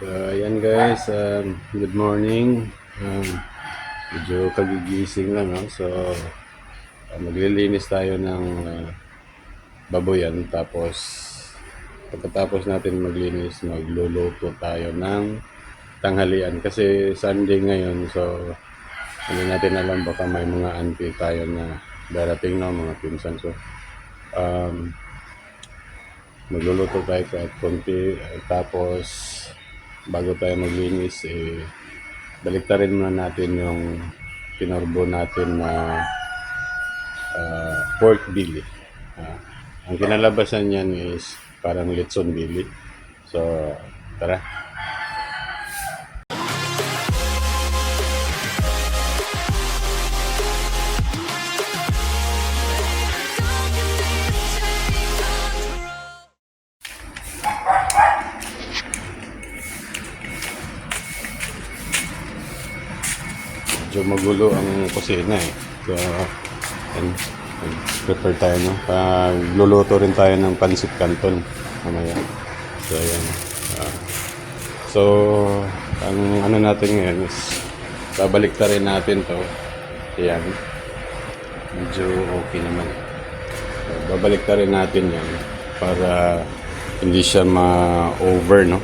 So, ayan guys, um, good morning. Um, medyo kagigising lang, no? So, uh, maglilinis tayo ng uh, baboyan. Tapos, pagkatapos natin maglinis, magluluto tayo ng tanghalian. Kasi Sunday ngayon, so, hindi natin alam baka may mga auntie tayo na darating na mga pinsan. So, um, magluluto tayo kahit konti. Tapos, bago tayo maglinis, eh, baliktarin muna natin yung pinorbo natin na ah, pork belly. Ah, ang kinalabasan niyan is parang litson belly. So, tara. Medyo magulo ang kusina eh. So, yan. Prepare tayo, no? Pagluluto rin tayo ng pansit canton. Mamaya. So, ayan. Ah. so, ang ano natin ngayon is babalik rin natin to. Ayan. Medyo okay naman. So, babalik rin natin yan para hindi siya ma-over, no?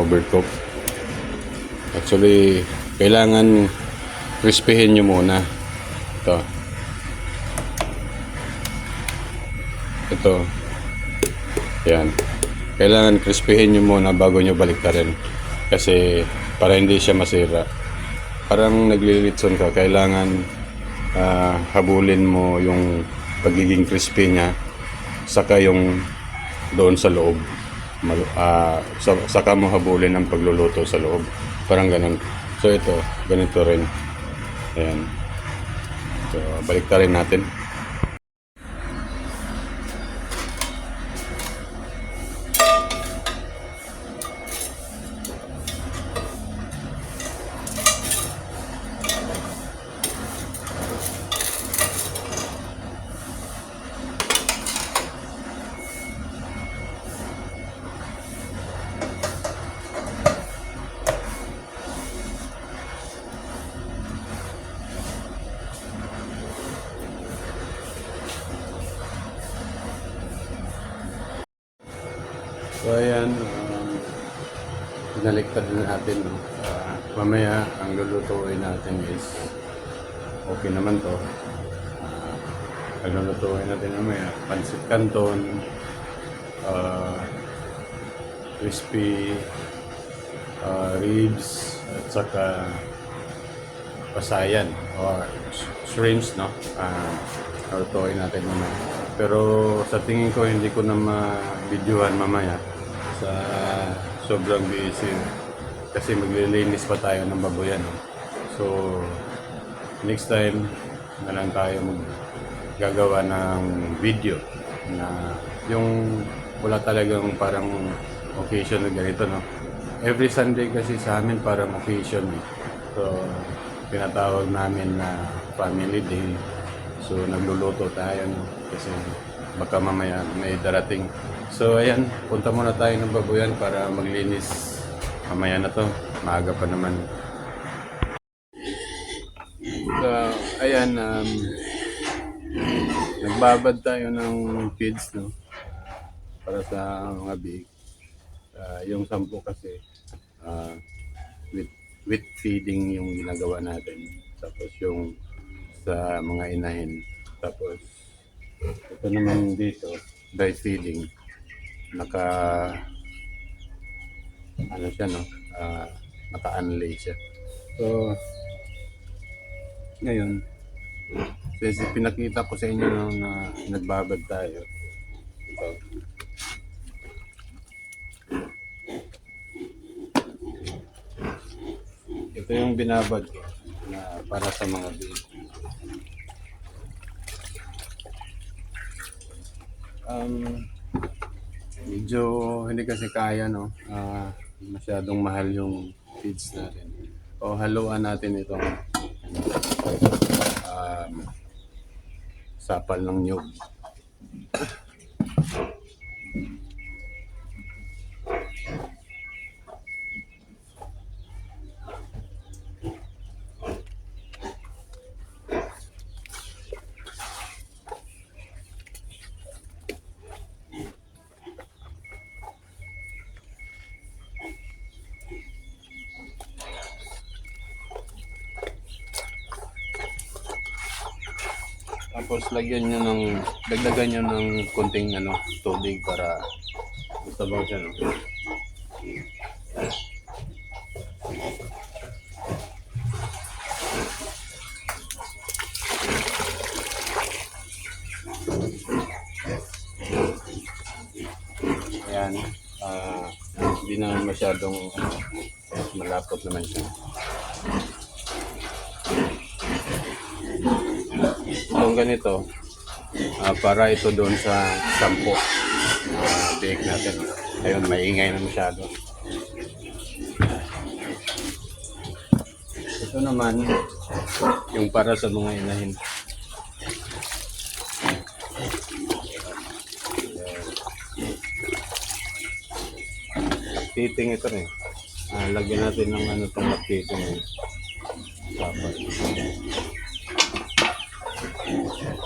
Overcook. Actually, kailangan crispyhin nyo muna. Ito. Ito. Yan. Kailangan crispyhin nyo muna bago nyo baliktarin. Kasi para hindi siya masira. Parang naglilitson ka, kailangan ah, habulin mo yung pagiging crispy niya saka yung doon sa loob. Sa- saka mo habulin ang pagluluto sa loob. Parang ganun. So ito, ganito rin. Ayan. So, balik rin natin. Natin. No? Ah, mamaya, ang lulutuin natin is okay naman to. Uh, ang lulutuin natin mamaya, pansit canton, ah, crispy ah, ribs, at saka pasayan or sh- shrimps, no? Ah, lulutuin natin mamaya. Pero sa tingin ko, hindi ko na ma-videohan mamaya sa sobrang busy. Kasi maglilinis pa tayo ng baboyan. So, next time na lang tayo gagawa ng video na yung wala talagang parang occasion na ganito, no? Every Sunday kasi sa amin parang occasion, eh. So, tinatawag namin na family day. So, nagluluto tayo, no? Kasi baka mamaya may darating. So, ayan, punta muna tayo ng babuyan para maglinis. Mamaya na to, maaga pa naman. So, ayan, um, nagbabad tayo ng feeds, no? Para sa mga big. Ah, yung sampu kasi, ah, with, with feeding yung ginagawa natin. Tapos yung sa mga inahin. Tapos, ito naman dito, dry feeding. Naka, ano siya, no? Ah, naka-unlay siya. So, ngayon, kasi pinakita ko sa inyo no, na nagbabad tayo. Ito. Ito yung binabad ko na para sa mga baby. Um, medyo hindi kasi kaya no. Ah, masyadong mahal yung feeds natin. O haluan natin itong um, sapal ng nyug. Tapos lagyan nyo ng, dagdagan nyo ng konting ano, tubig para sabaw siya, no? Ayan. ah hindi naman masyadong malapot naman siya. Itong ganito, ah, para ito doon sa sampo. Uh, bake natin. Ayun, maingay na masyado. Ito naman, yung para sa mga inahin. Titing ito eh. Ah, lagyan natin ng ano itong titing eh. Thank you.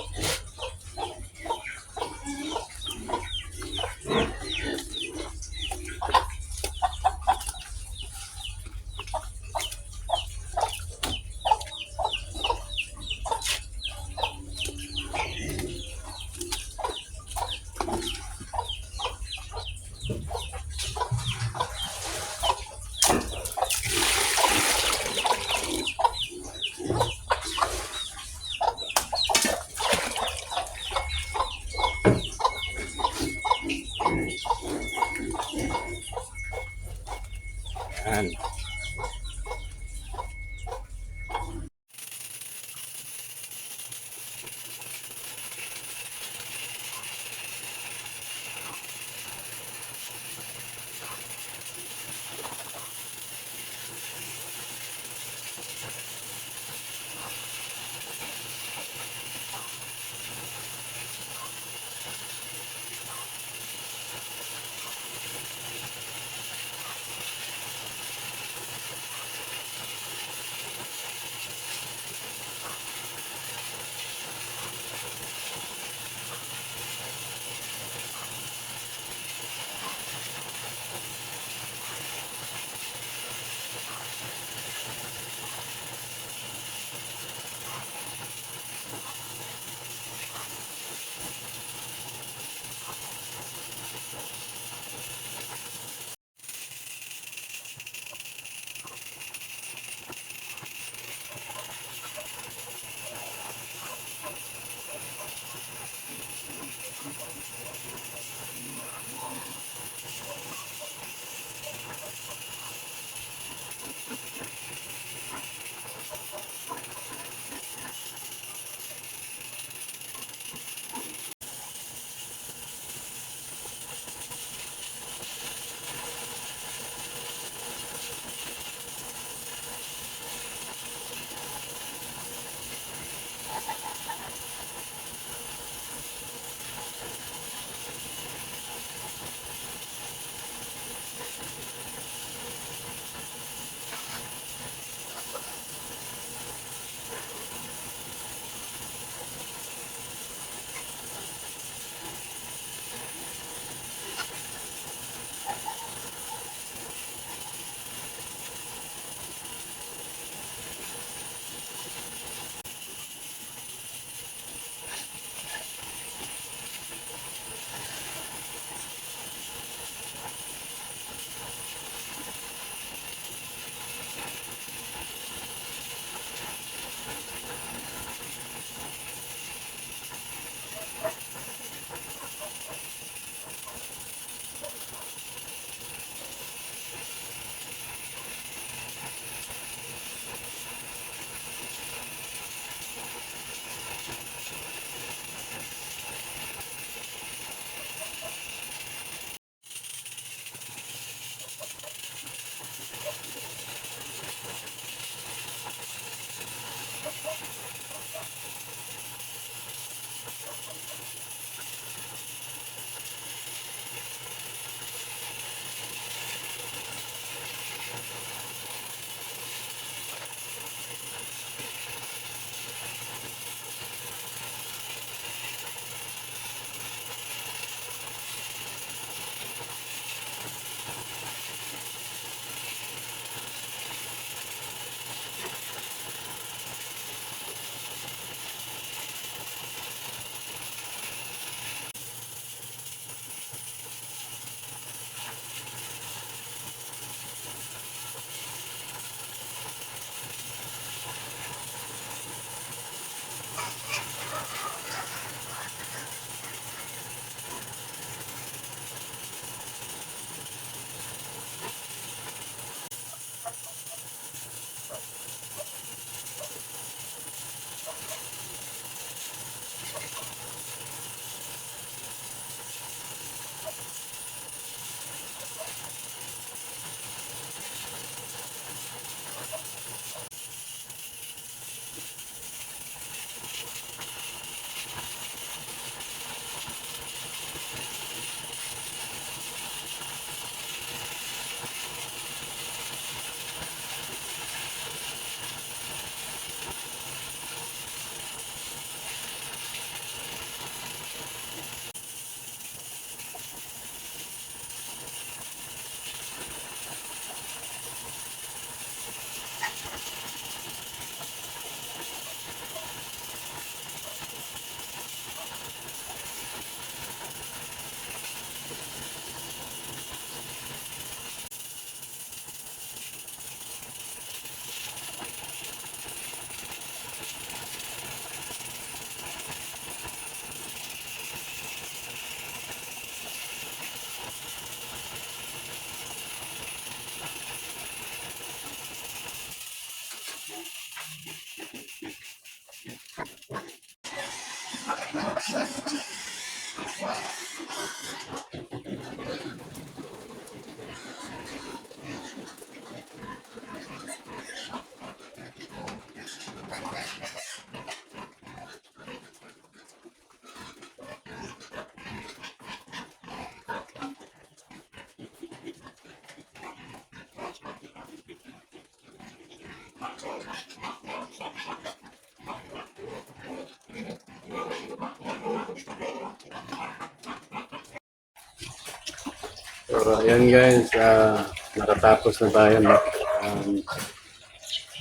So, ayan guys, ah, nakatapos na tayo. No? Um,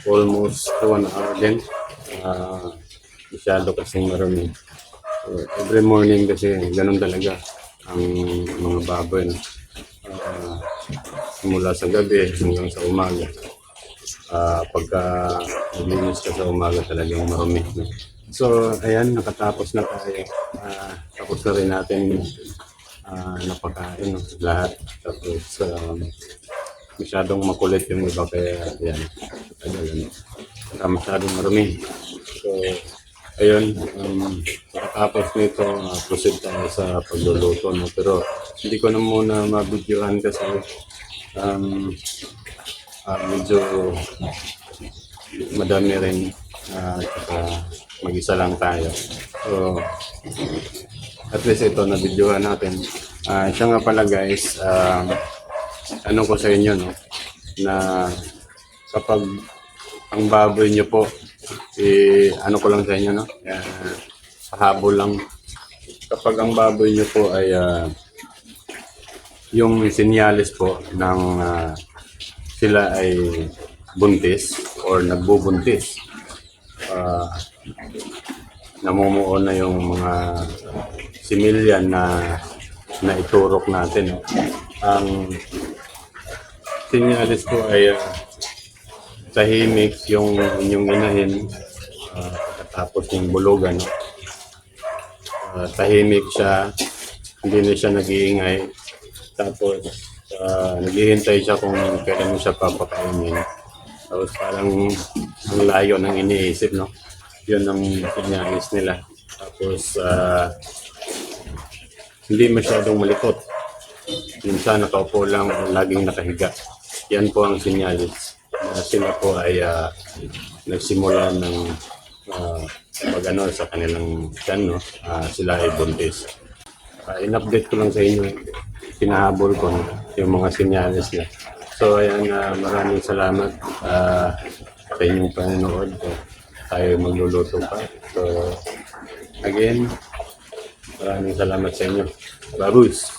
almost one hour din. Ah, masyado kasing marami. So, every morning kasi ganun talaga ang mga baboy. No? Ah, simula sa gabi hanggang sa umaga. Ah, pagka naglinis ka sa umaga talagang marumi. No? So, ayan, nakatapos na tayo. Ah, tapos na rin natin ah, napakain no? lahat. Tapos, um, masyadong makulit yung iba kaya yan. Ano, ah, masyadong marumi. So, ayun, um, nakatapos nito, uh, proceed tayo sa pagluluto. No? Pero hindi ko na muna mabidyohan kasi um, ah, medyo madami rin uh, mag-isa lang tayo. So, at least ito na videohan natin. Ah, siya nga pala guys, um, ano ko sa inyo no, na kapag ang baboy nyo po, eh, ano ko lang sa inyo no, uh, pahabol lang. Kapag ang baboy nyo po ay ah, yung sinyalis po ng ah, sila ay buntis or nagbubuntis. Ah, namumuo na yung mga similyan na na iturok natin. Ang sinyalis ko ay ah, tahimik yung inyong inahin ah, tapos yung bulugan. Ah, tahimik siya, hindi na siya nag-iingay. Tapos ah, naghihintay siya kung kailan mo siya papakainin. Tapos parang ang layo ng iniisip, no? Yun ang sinyalis nila. Tapos ah, hindi masyadong malikot. Minsan nakaupo lang, laging nakahiga. Yan po ang sinyalis na sila po ay ah, nagsimula ng uh, pag-ano sa kanilang tiyan, no? Ah, sila ay buntis. Ah, in-update ko lang sa inyo, pinahabol ko yung mga sinyalis niya. So ayan, ah, maraming salamat ah, sa inyong panonood. Tayo magluluto pa. So again, maraming salamat sa inyo. Babus!